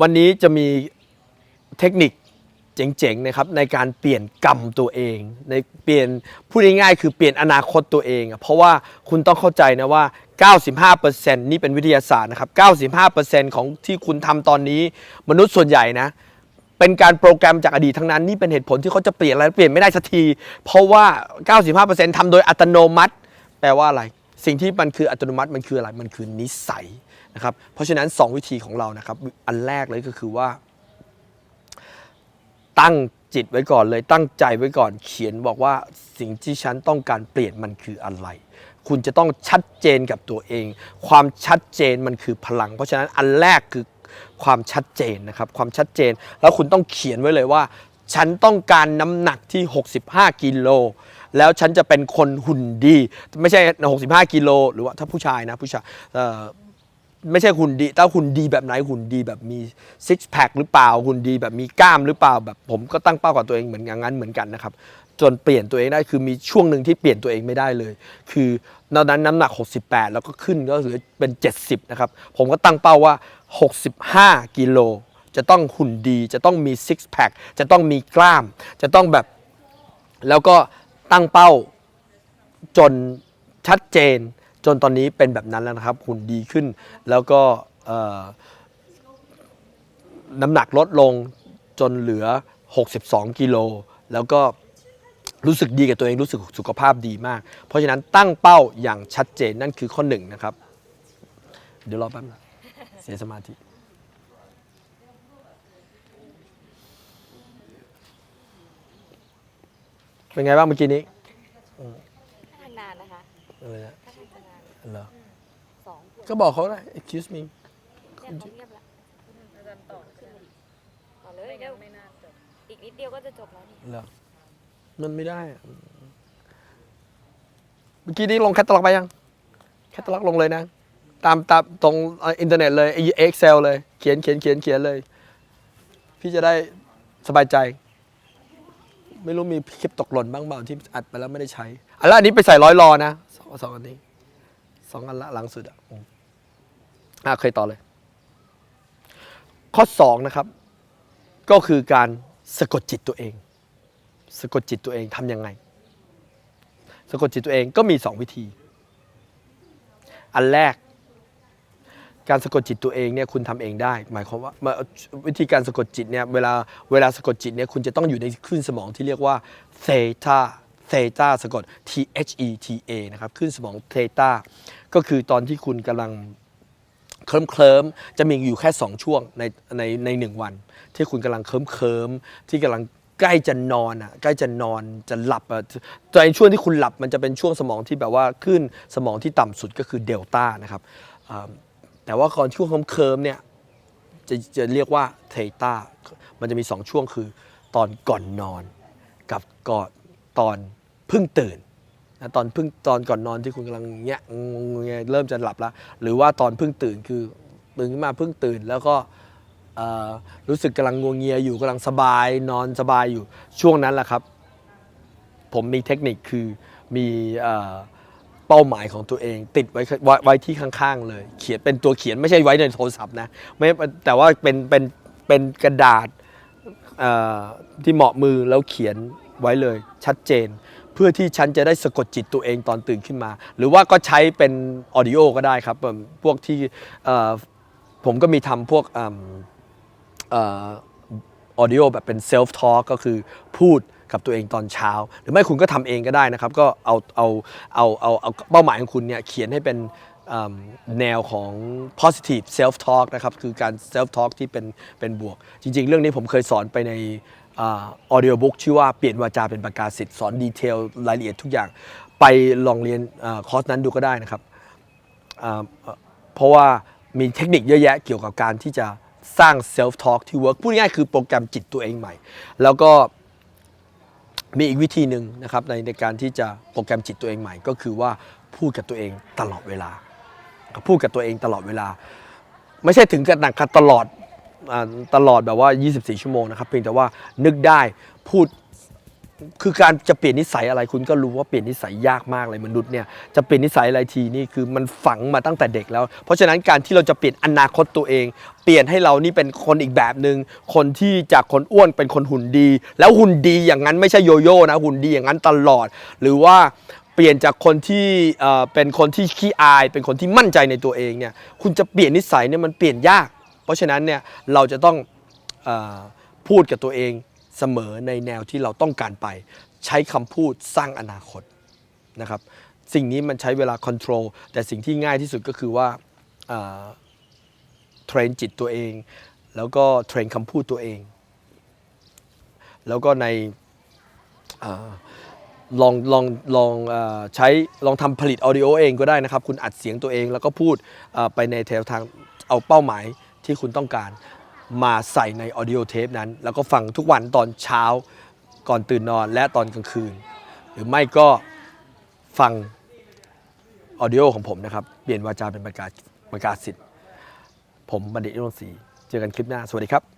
วันนี้จะมีเทคนิคเจ๋งๆนะครับในการเปลี่ยนกรรมตัวเอง ในเปลี่ยนพูดง่ายๆคือเปลี่ยนอนาคตตัวเอง เพราะว่าคุณต้องเข้าใจนะว่า 95%นี่เป็นวิทยาศาสตร์นะครับ95%ของที่คุณทำตอนนี้มนุษย์ส่วนใหญ่นะเป็นการโปรแกรมจากอดีตทั้งนั้น นี่เป็นเหตุผลที่เขาจะเปลี่ยนอะไรเปลี่ยนไม่ได้สักที เพราะว่า 95%ทำโดยอัตโนมัติ แปลว่าอะไร สิ่งที่มันคืออัตโนมัติมันคืออะไรมันคือนิสัยนะครับ เพราะฉะนั้น 2 วิธีของเรานะครับ อันแรกเลยก็คือว่า ตั้งจิตไว้ก่อนเลยตั้งใจไว้ก่อนเขียนบอกว่าสิ่งที่ฉันต้องการเปลี่ยนมันคืออะไร คุณจะต้องชัดเจนกับตัวเอง ความชัดเจนมันคือพลัง เพราะฉะนั้นอันแรกคือความชัดเจนนะครับความชัดเจนแล้วคุณต้องเขียนไว้เลยว่า ฉันต้องการน้ำหนักที่ 65 กิโล แล้วฉันจะเป็นคนหุ่นดี ไม่ใช่ 65 กิโล หรือว่าถ้าผู้ชายนะผู้ชายไม่ใช่หุ่นดีถ้าหุ่นดีแบบไหนหุ่นดีแบบมีซิกแพคหรือเปล่าหุ่นดีแบบมีกล้ามหรือเปล่าแบบผมก็ตั้งเป้ากับตัวเองเหมือนอย่างนั้นเหมือนกันนะครับจนเปลี่ยนตัวเองได้คือมีช่วงหนึ่งที่เปลี่ยนตัวเองไม่ได้เลย คือตอนนั้นน้ำหนัก 68 แล้วก็ขึ้นก็เหลือเป็น 70 นะครับ ผมก็ตั้งเป้าว่า 65 กิโล จะต้องหุ่นดี จะต้องมีซิกแพคจะต้องมีกล้าม จะต้องแบบแล้วก็ ตั้งเป้าจนชัดเจน จนตอนนี้เป็นแบบนั้นแล้วนะครับหุ่นดีขึ้น แล้วก็น้ำหนักลดลงจนเหลือ 62 กิโล แล้วก็รู้สึกดีกับตัวเองรู้สึกสุขภาพดีมาก เพราะฉะนั้นตั้งเป้าอย่างชัดเจนนั่นคือข้อหนึ่งนะครับ เดี๋ยวรอแป๊บนะเสียสมาธิ เป็นไงบ้างเมื่อกี้นี้ทานนานนะคะอะไรนะถ้าทานจะนานเหรอสองขวดก็บอกเขาได้ excuse me เนี่ยเขาเงียบละอาจารย์ต่อขึ้นอีกต่อเลยเดี๋ยวอีกนิดเดียวก็จะจบแล้วนี่เหรอมันไม่ได้อะเมื่อกี้นี้ลงแคตตาล็อกไปยัง แคตตาล็อกลงเลยนะ ตามตามตรงเอ่ออินเทอร์เน็ตเลยเอ็กเซลเลย เขียนเขียนเขียนเขียนเลย พี่จะได้สบายใจ ไม่รู้มีคลิปตกหล่นบ้างเปล่าที่อัดไปแล้วไม่ได้ใช้อันละอันนี้ไปใส่ร้อยรอนะสองสองอันนี้สองอันละหลังสุดอะอะเคยต่อเลย ข้อสองนะครับ ก็คือการสะกดจิตตัวเอง สะกดจิตตัวเองทำยังไง สะกดจิตตัวเองก็มีสองวิธี อันแรก การสะกดจิตตัวเองเนี่ยคุณทำเองได้ หมายความว่าวิธีการสะกดจิตเนี่ยเวลาเวลาสะกดจิตเนี่ยคุณจะต้องอยู่ในคลื่นสมองที่เรียกว่าเซตาเซตาสะกด T H E T A นะครับคลื่นสมองเทตาก็คือตอนที่คุณกำลังเคลิ้มเคลิมจะมีอยู่แค่ 2 ช่วงในในในหนึ่งวัน ที่คุณกำลังเคลิ้มเคลิมที่กำลังใกล้จะนอนอะใกล้จะนอนจะหลับอะตอนช่วงที่คุณหลับมันจะเป็นช่วงสมองที่แบบว่าขึ้นสมองที่ต่ำสุดก็คือเดลต้านะครับอ่า แต่ว่าก่อนช่วงเคิมเคลิมเนี่ยจะจะเรียกว่าเทต้า มันจะมี 2 ช่วงคือ ตอนก่อนนอนกับก่อนตอนเพิ่งตื่นนะตอนเพิ่งตอนก่อนนอนที่คุณกำลังเงี้ยงงๆเงี้ยเริ่มจะหลับแล้ว หรือว่าตอนเพิ่งตื่นคือตื่นขึ้นมาเพิ่งตื่นแล้วก็รู้สึกกำลังงวงเงียอยู่กำลังสบายนอนสบายอยู่ช่วงนั้นแหละครับ ผมมีเทคนิคคือมี เป้าหมายของตัวเอง ติดไว้ไว้ไว้ที่ข้างๆเลย เขียนเป็นตัวเขียนไม่ใช่ไว้ในโทรศัพท์นะไม่แต่ว่าเป็นเป็นเป็นกระดาษที่เหมาะมือแล้วเขียนไว้เลยชัดเจน เพื่อที่ฉันจะได้สะกดจิตตัวเองตอนตื่นขึ้นมา หรือว่าก็ใช้เป็นออดิโอก็ได้ครับ พวกที่ผมก็มีทำพวกออดิโอแบบเป็นเซลฟ์ทอ l k ก็คือพูด กับตัวเองตอนเช้า หรือไม่คุณก็ทำเองก็ได้นะครับ ก็เอาเอาเอาเอาเอาเป้าหมายของคุณเนี่ยเขียนให้เป็นแนวของ positive self talk นะครับ คือการ self talk ที่เป็นเป็นบวก จริง ๆ เรื่องนี้ผมเคยสอนไปในออดิโอบุ๊กชื่อว่าเปลี่ยนวาจาเป็นปากกาศสิทธิ์สอนดีเทลรายละเอียดทุกอย่าง ไปลองเรียนอคอร์สนั้นดูก็ได้นะครับ เพราะว่ามีเทคนิคเยอะแยะเกี่ยวกับการที่จะสร้าง self talk ที่ work พูดง่ายคือโปรแกรมจิตตัวเองใหม่ แล้วก็ มีอีกวิธีหนึ่งนะครับในในการที่จะโปรแกรมจิตตัวเองใหม่ ก็คือว่าพูดกับตัวเองตลอดเวลาพูดกับตัวเองตลอดเวลา ไม่ใช่ถึงกับหนักตลอดตลอดแบบว่า 24 ชั่วโมงนะครับเพียงแต่ว่านึกได้พูด คือการจะเปลี่ยนนิสัยอะไรคุณก็รู้ว่าเปลี่ยนนิสัยยากมากเลยมนุษย์เนี่ยจะเปลี่ยนนิสัยอะไรทีนี่คือมันฝังมาตั้งแต่เด็กแล้ว เพราะฉะนั้นการที่เราจะเปลี่ยนอนาคตตัวเอง เปลี่ยนให้เรานี่เป็นคนอีกแบบหนึ่งคนที่จากคนอ้วนเป็นคนหุ่นดี แล้วหุ่นดีอย่างนั้นไม่ใช่โยโย่นะหุ่นดีอย่างนั้นตลอด หรือว่าเปลี่ยนจากคนที่เป็นคนที่ขี้อาย เป็นคนที่มั่นใจในตัวเองเนี่ยคุณจะเปลี่ยนนิสัยเนี่ยมันเปลี่ยนยาก เพราะฉะนั้นเนี่ยเราจะต้องอพูดกับตัวเอง เสมอในแนวที่เราต้องการไป ใช้คำพูดสร้างอนาคตนะครับสิ่งนี้มันใช้เวลา control แต่สิ่งที่ง่ายที่สุดก็คือว่าเทรนจิตตัวเอง แล้วก็เทรนคำพูดตัวเอง แล้วก็ในอลองลองลองอใช้ลองทำผลิตออดิโอเองก็ได้นะครับ คุณอัดเสียงตัวเองแล้วก็พูดไปในแถวทางเอาเป้าหมายที่คุณต้องการ มาใส่ในออดิโอเทปนั้น แล้วก็ฟังทุกวันตอนเช้าก่อนตื่นนอนและตอนกลางคืน หรือไม่ก็ฟังออดิโอของผมนะครับ เปลี่ยนวาจาเป็นประกาศประกาศสิทธิ์ ผมบัณฑิตอินทร์ศรีเจอกันคลิปหน้า สวัสดีครับ